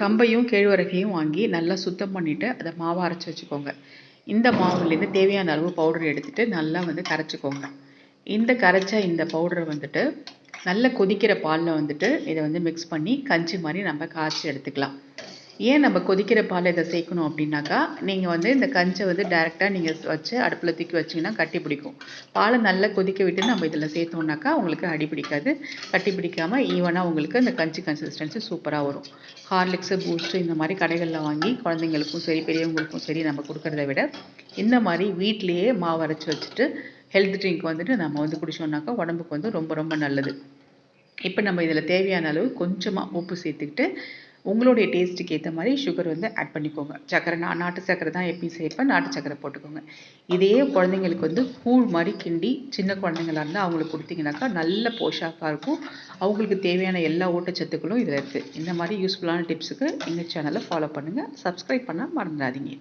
கம்பையும் கேழ்வரகையும் வாங்கி நல்லா சுத்தம் பண்ணிவிட்டு அதை மாவை அரைச்சி வச்சுக்கோங்க. இந்த மாவுலேருந்து தேவையான அளவு பவுடர் எடுத்துகிட்டு நல்லா வந்து கரைச்சிக்கோங்க. இந்த கரைச்ச இந்த பவுடரை வந்துட்டு நல்லா கொதிக்கிற பாலில் வந்துட்டு இதை வந்து மிக்ஸ் பண்ணி கஞ்சி மாதிரி நம்ம காய்ச்சி எடுத்துக்கலாம். ஏன் நம்ம கொதிக்கிற பால் இதை சேர்க்கணும் அப்படின்னாக்கா நீங்கள் வந்து இந்த கஞ்சை வந்து டேரெக்டாக நீங்கள் வச்சு அடுப்பில் தூக்கி வச்சிங்கன்னா கட்டி பிடிக்கும். பாலை நல்லா கொதிக்க விட்டு நம்ம இதில் சேர்த்தோம்னாக்கா உங்களுக்கு அடி பிடிக்காது. கட்டி பிடிக்காமல் ஈவனாக உங்களுக்கு அந்த கஞ்சி கன்சிஸ்டன்சி சூப்பராக வரும். ஹார்லிக்ஸு பூஸ்ட்டு இந்த மாதிரி கடைகளில் வாங்கி குழந்தைங்களுக்கும் சரி பெரியவங்களுக்கும் சரி நம்ம கொடுக்குறத விட இந்த மாதிரி வீட்லேயே மாவு அரைச்சி வச்சுட்டு ஹெல்த் ட்ரிங்க் வந்துட்டு நம்ம வந்து குடிச்சோம்னாக்கா உடம்புக்கு வந்து ரொம்ப ரொம்ப நல்லது. இப்போ நம்ம இதில் தேவையான அளவு கொஞ்சமாக உப்பு சேர்த்துக்கிட்டு உங்களுடைய டேஸ்ட்டுக்கு ஏற்ற மாதிரி சுகர் வந்து ஆட் பண்ணிக்கோங்க. சக்கரை நான் நாட்டு சக்கரை தான் எப்பயும் சேர்ப்பேன். நாட்டு சக்கரை போட்டுக்கோங்க. இதே குழந்தைங்களுக்கு வந்து கூழ் மாதிரி கிண்டி சின்ன குழந்தைங்களா இருந்தால் அவங்களுக்கு கொடுத்தீங்கன்னாக்கா நல்ல போஷாக்காக இருக்கும். அவங்களுக்கு தேவையான எல்லா ஊட்டச்சத்துக்களும் இதில் இருக்குது இந்த மாதிரி யூஸ்ஃபுல்லான டிப்ஸுக்கு எங்கள் சேனலை ஃபாலோ பண்ணுங்கள் சப்ஸ்கிரைப் பண்ணால் மறந்துடாதீங்க.